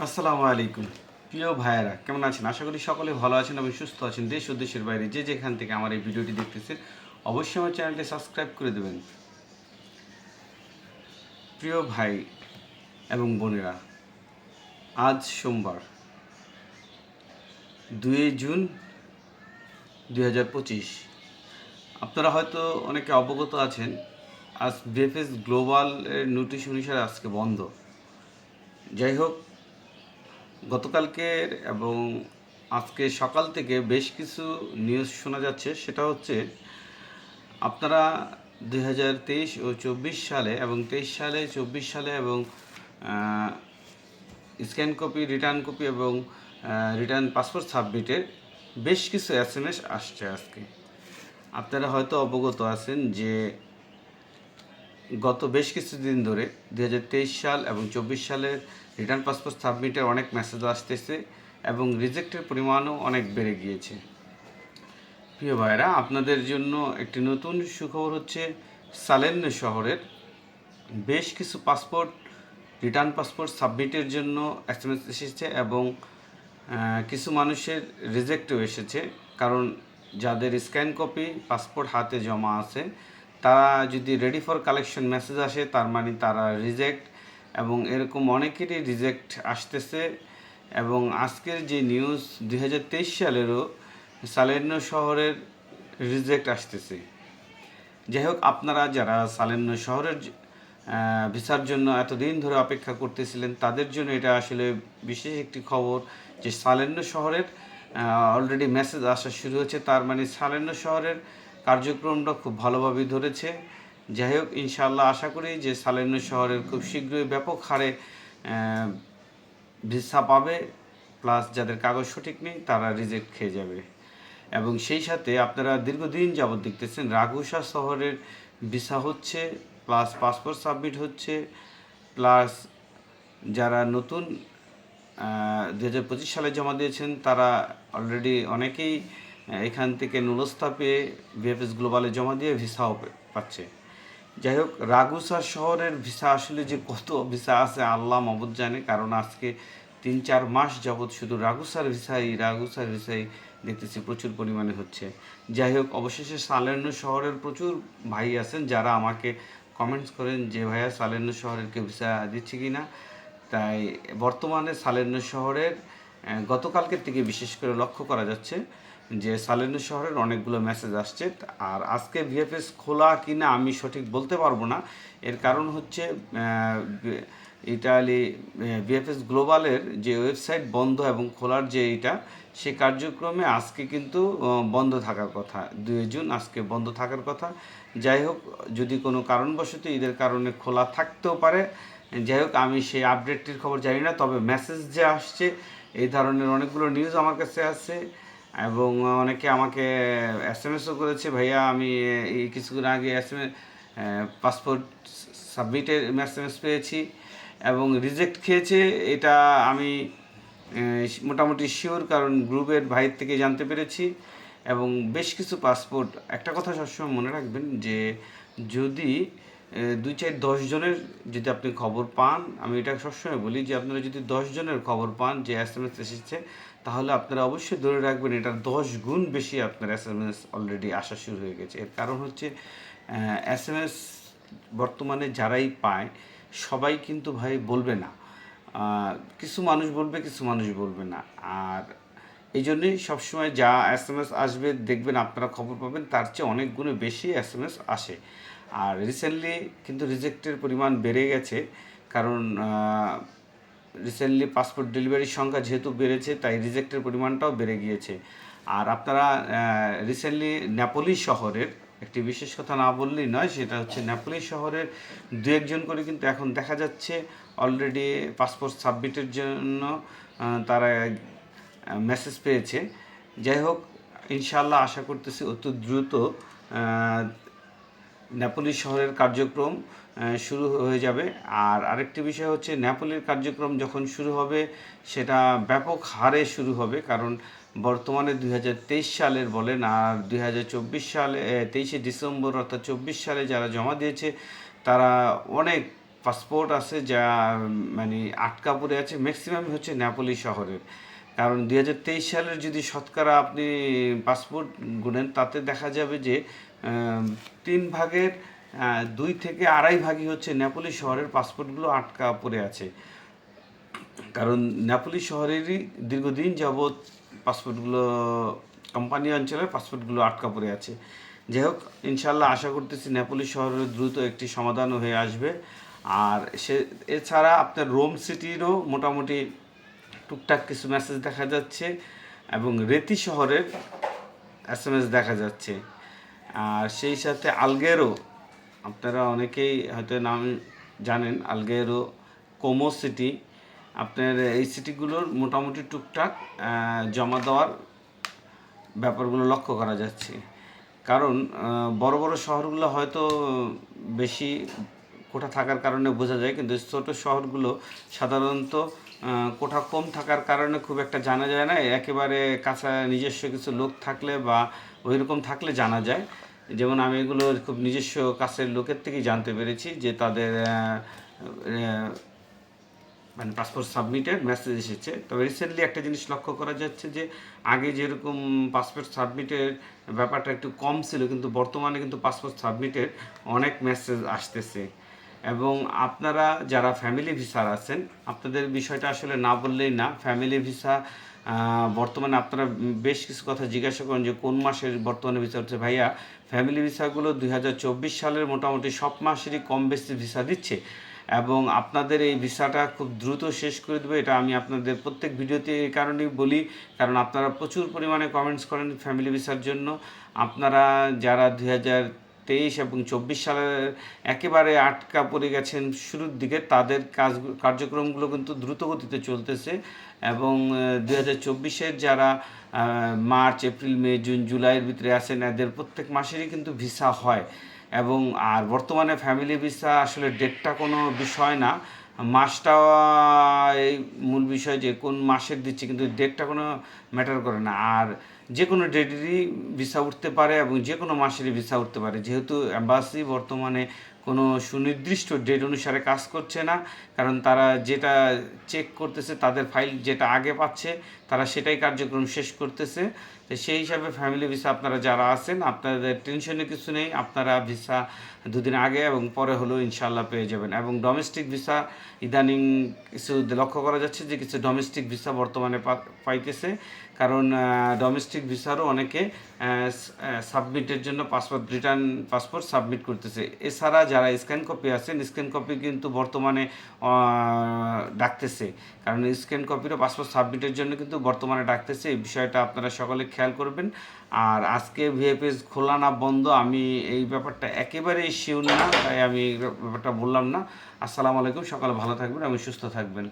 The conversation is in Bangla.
আসসালামু আলাইকুম। প্রিয় ভাইয়েরা, কেমন আছেন? আশা করি সকলে ভালো আছেন এবং সুস্থ আছেন। দেশ ও দেশের বাইরে যে যেখান থেকে আমার এই ভিডিওটি দেখতেছেন, অবশ্যই আমার চ্যানেলটি সাবস্ক্রাইব করে দেবেন। প্রিয় ভাই এবং বোনেরা, আজ সোমবার, দুই জুন দুই হাজার পঁচিশ। আপনারা হয়তো অনেকে অবগত আছেন, আজ বিএফএস গ্লোবালের নোটিশ অনুসারে আজকে বন্ধ। যাই হোক গতকালকের এবং আজকে সকাল থেকে বেশ কিছু নিউজ শোনা যাচ্ছে। সেটা হচ্ছে, আপনারা দুই হাজার তেইশ ও চব্বিশ সালে এবং তেইশ সালে, চব্বিশ সালে এবং স্ক্যান কপি রিটার্ন কপি এবং রিটার্ন পাসপোর্ট সাবমিটের বেশ কিছু এস এম এস আসছে আজকে। আপনারা হয়তো অবগত আছেন যে, গত বেশ কিছুদিন ধরে দু হাজার তেইশ সাল এবং চব্বিশ সালের রিটার্ন পাসপোর্ট সাবমিটের অনেক মেসেজ আসতেছে এবং রিজেক্টের পরিমাণও অনেক বেড়ে গিয়েছে। প্রিয় ভাইরা আপনাদের জন্য একটি নতুন সুখবর হচ্ছে সালেন্য শহরের বেশ কিছু পাসপোর্ট রিটার্ন পাসপোর্ট সাবমিটের জন্য এস এম এস এসেছে এবং কিছু মানুষের রিজেক্টও এসেছে। কারণ যাদের স্ক্যান কপি পাসপোর্ট হাতে জমা আছে, তারা যদি রেডি ফর কালেকশন মেসেজ আসে, তার মানে তারা রিজেক্ট এবং এরকম অনেকেরই রিজেক্ট আসতেছে এবং আজকের যে নিউজ দু হাজার তেইশ সালেরও সালেন্য শহরের রিজেক্ট আসতেছে। যাই হোক, আপনারা যারা সালেন্য শহরের ভিসার জন্য এতদিন ধরে অপেক্ষা করতেছিলেন, তাদের জন্য এটা আসলে বিশেষ একটি খবর যে সালেন্য শহরের অলরেডি মেসেজ আসা শুরু হয়েছে। তার মানে সালেন্য শহরের কার্যক্রমটা খুব ভালোভাবে ধরেছে। যাই হোক ইনশাল্লাহ আশা করি যে সালেন্য শহরের খুব শীঘ্রই ব্যাপক হারে ভিসা পাবে প্লাস যাদের কাগজ সঠিক নেই, তারা রিজেক্ট খেয়ে যাবে। এবং সেই সাথে আপনারা দীর্ঘদিন যাবৎ দেখতেছেন রাঘুসা শহরের ভিসা হচ্ছে প্লাস পাসপোর্ট সাবমিট হচ্ছে প্লাস যারা নতুন দু হাজার পঁচিশ সালে জমা দিয়েছেন, তারা অলরেডি অনেকেই এখান থেকে নুলস্থা পেয়ে বিএফএস গ্লোবালে জমা দিয়ে ভিসাও পাচ্ছে। যাই হোক, রাগুসা শহরের ভিসা আসলে যে কত ভিসা আছে, আল্লাহ মবুদ জানে। কারণ আজকে তিন চার মাস যাবৎ শুধু রাগুসার ভিসাই রাগুসার ভিসাই দেখতেছি, প্রচুর পরিমাণে হচ্ছে। যাই হোক, অবশেষে সালেন্য শহরের প্রচুর ভাই আছেন যারা আমাকে কমেন্টস করেন যে, ভাইয়া সালেন্য শহরের কেউ ভিসা দিচ্ছে কি না তাই বর্তমানে সালেন্য শহরের গতকালকের থেকে বিশেষ করে লক্ষ্য করা যাচ্ছে যে সালেনু শহরের অনেকগুলো মেসেজ আসছে। আর আজকে ভিএফএস খোলা কিনা আমি সঠিক বলতে পারব না। এর কারণ হচ্ছে ইটালি ভিএফএস গ্লোবালের যে ওয়েবসাইট বন্ধ এবং খোলার যে এটা, সে কার্যক্রমে আজকে কিন্তু বন্ধ থাকার কথা। দুই জুন আজকে বন্ধ থাকার কথা। যাই হোক, যদি কোনো কারণবশত ঈদের কারণে খোলা থাকতেও পারে, যাই হোক, আমি সেই আপডেটটির খবর জানি না, তবে মেসেজ যে আসছে এই ধরনের অনেকগুলো নিউজ আমার কাছে আছে এবং অনেকে আমাকে এস এম এসও করেছে, ভাইয়া, আমি এই কিছুদিন আগে এস এম পাসপোর্ট সাবমিটের এস এম এস পেয়েছি এবং রিজেক্ট খেয়েছে। এটা আমি মোটামুটি শিওর কারণ গ্রুপের ভাইয়ের থেকে জানতে পেরেছি এবং বেশ কিছু পাসপোর্ট একটা কথা সবসময় মনে রাখবেন যে যদি দুই চার দশ জনের যদি আপনি খবর পান, আমি এটা সবসময় বলি যে আপনারা যদি দশ জনের খবর পান, যে এস এম এস এসেছে, তাহলে আপনারা অবশ্যই ধরে রাখবেন এটার দশ গুণ বেশি আপনার এস এম এস অলরেডি আসা শুরু হয়ে গেছে। এর কারণ হচ্ছে এস এম এস বর্তমানে যারাই পায়, সবাই কিন্তু ভাই বলবে না। কিছু মানুষ বলবে, কিছু মানুষ বলবে না। আর এই জন্যই সবসময় যা এস এম এস আসবে, দেখবেন আপনারা খবর পাবেন, তার চেয়ে অনেক গুণে বেশি এস এম এস আসে। আর রিসেন্টলি কিন্তু রিজেক্টের পরিমাণ বেড়ে গেছে, কারণ রিসেন্টলি পাসপোর্ট ডেলিভারির সংখ্যা যেহেতু বেড়েছে, তাই রিজেক্টের পরিমাণটাও বেড়ে গিয়েছে। আর আপনারা রিসেন্টলি নেপোলি শহরের, একটি বিশেষ কথা না বললেই নয়, সেটা হচ্ছে নেপোলি শহরের দু একজন করে কিন্তু এখন দেখা যাচ্ছে অলরেডি পাসপোর্ট সাবমিটের জন্য তারা মেসেজ পেয়েছে। যাই হোক ইনশাল্লাহ আশা করতেছি অতি দ্রুত নেপোলি শহরের কার্যক্রম শুরু হয়ে যাবে। আর আরেকটি বিষয় হচ্ছে নেপোলির কার্যক্রম যখন শুরু হবে, সেটা ব্যাপক হারে শুরু হবে। কারণ বর্তমানে দুই হাজার তেইশ সালের বলেন, আর দুই হাজার চব্বিশ সালে তেইশে ডিসেম্বর অর্থাৎ চব্বিশ সালে যারা জমা দিয়েছে, তারা অনেক পাসপোর্ট আছে যা মানে আটকা পড়ে আছে। ম্যাক্সিমাম হচ্ছে নেপোলি শহরের। কারণ দুই হাজার তেইশ সালের যদি শতকরা আপনি পাসপোর্ট গুনেন, তাতে দেখা যাবে যে তিন ভাগের দুই থেকে আড়াই ভাগই হচ্ছে নেপোলি শহরের পাসপোর্টগুলো আটকা পড়ে আছে। কারণ নেপোলি শহরেরই দীর্ঘদিন যাবৎ পাসপোর্টগুলো, কোম্পানি অঞ্চলের পাসপোর্টগুলো আটকা পড়ে আছে। যাই হোক ইনশাল্লাহ আশা করতেছি নেপোলি শহরের দ্রুত একটি সমাধান হয়ে আসবে। আর সে, এছাড়া আপনার রোম সিটিরও মোটামুটি টুকটাক কিছু মেসেজ দেখা যাচ্ছে এবং রেতি শহরের এস এম এস দেখা যাচ্ছে। আর সেই সাথে আলগেরও আপনারা অনেকেই হয়তো নাম জানেন আলগেরও কোমো সিটি আপনার এই সিটিগুলোর মোটামুটি টুকটাক জমা দেওয়ার ব্যাপারগুলো লক্ষ্য করা যাচ্ছে। কারণ বড় বড় শহরগুলো হয়তো বেশি কোঠা থাকার কারণে বোঝা যায়, কিন্তু ছোট শহরগুলো সাধারণত কোঠা কম থাকার কারণে খুব একটা জানা যায় না। একেবারে কাছা নিজস্ব কিছু লোক থাকলে বা ওই রকম থাকলে জানা যায়। যেমন আমি এগুলো খুব নিজস্ব কাছের লোকের থেকেই জানতে পেরেছি যে তাদের মানে পাসপোর্ট সাবমিটের মেসেজ এসেছে। তবে রিসেন্টলি একটা জিনিস লক্ষ্য করা যাচ্ছে যে, আগে যেরকম পাসপোর্ট সাবমিটের ব্যাপারটা একটু কম ছিল, কিন্তু বর্তমানে কিন্তু পাসপোর্ট সাবমিটের অনেক মেসেজ আসতেছে। এবং আপনারা যারা ফ্যামিলি ভিসার আছেন, আপনাদের বিষয়টা আসলে না বললেই না। ফ্যামিলি ভিসা বর্তমানে আপনারা বেশ কিছু কথা জিজ্ঞাসা করেন যে কোন মাসের বর্তমানে ভিসা হচ্ছে। ভাইয়া ফ্যামিলি ভিসাগুলো দুই হাজার চব্বিশ সালের মোটামুটি সব মাসেরই কম বেশি ভিসা দিচ্ছে এবং আপনাদের এই ভিসাটা খুব দ্রুত শেষ করে দেবে। এটা আমি আপনাদের প্রত্যেক ভিডিওতে এই কারণেই বলি, কারণ আপনারা প্রচুর পরিমাণে কমেন্টস করেন ফ্যামিলি ভিসার জন্য। আপনারা যারা দুই হাজার তেইশ এবং চব্বিশ সালের একেবারে আটকা পড়ে গেছেন শুরুর দিকে। তাদের কাজ, কার্যক্রমগুলো কিন্তু দ্রুতগতিতে চলতেছে এবং দু হাজার চব্বিশের যারা মার্চ, এপ্রিল, মে, জুন, জুলাইয়ের ভিতরে আসেন এদের প্রত্যেক মাসেরই কিন্তু ভিসা হয় এবং, আর বর্তমানে ফ্যামিলি ভিসা আসলে ডেটটা কোনো বিষয় না। মাসটা, এই মূল বিষয় যে কোন মাসের দিচ্ছে, কিন্তু ডেটটা কোনো ম্যাটার করে না। আর যে কোনো ডেটেরই ভিসা উঠতে পারে এবং যে কোনো মাসেরই ভিসা উঠতে পারে। যেহেতু অ্যাম্বাসি বর্তমানে কোনো সুনির্দিষ্ট ডেট অনুসারে কাজ করছে না, কারণ তারা যেটা চেক করতেছে, তাদের ফাইল যেটা আগে পাচ্ছে, তারা সেটাই কার্যক্রম শেষ করতেছে। তো সেই হিসাবে ফ্যামিলি ভিসা আপনারা যারা আছেন, আপনাদের টেনশনে কিছু নেই। আপনারা ভিসা দুদিন আগে এবং পরে হলেও ইনশাল্লাহ পেয়ে যাবেন। এবং ডোমেস্টিক ভিসা ইদানিং কিছু লক্ষ্য করা যাচ্ছে যে কিছু ডোমেস্টিক ভিসা বর্তমানে পাইতেছে। কারণ ডোমেস্টিক ভিসারও অনেকে সাবমিটের জন্য পাসপোর্ট রিটার্ন পাসপোর্ট সাবমিট করতেছে। এছাড়া যারা স্ক্যান কপি আছেন স্ক্যান কপি কিন্তু বর্তমানে ডাকতেছে। কারণ স্ক্যান কপিরও পাসপোর্ট সাবমিটের জন্য কিন্তু বর্তমানে ডাকতেছে। এই বিষয়টা আপনারা সকলে খেয়াল করবেন। আর আজকে ভিএফএস খোলা না বন্ধ, আমি এই ব্যাপারটা একেবারেই শিওর না, তাই আমি এই ব্যাপারটা বললাম না। আসসালামু আলাইকুম, সকালে ভালো থাকবেন এবং সুস্থ থাকবেন।